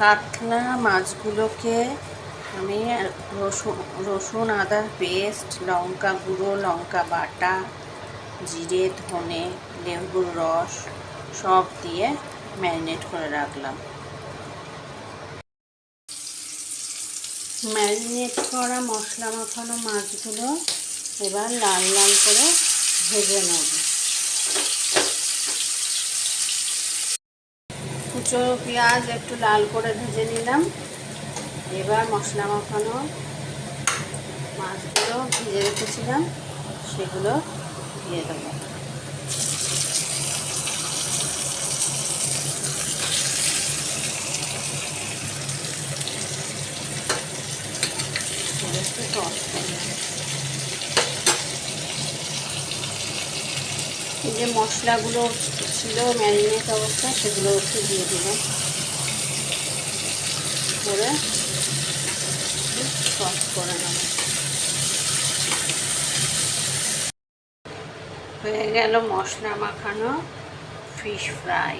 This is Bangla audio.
কাতলা মাছগুলোকে আমি রসুন রসুন আদার পেস্ট, লঙ্কা গুঁড়ো, লঙ্কা বাটা, জিরে, ধনে, লেবুর রস সব দিয়ে ম্যারিনেট করে রাখলাম। ম্যারিনেট করা মশলা মাখানো মাছগুলো এবার লাল লাল করে ভেজে নেব। কুচো পেঁয়াজ একটু লাল করে ভেজে নিলাম। এবার মশলা মাখানো মাছগুলো ভেজে রেখেছিলাম, সেগুলো দিয়ে দেবো। টস এই যে মশলাগুলো ছিল ম্যারিনেট অবস্থা সেগুলো একটু দিয়ে দিলাম। করে সফট করে নেব। হয়ে গেল মশলা মাখানো ফিশ ফ্রাই।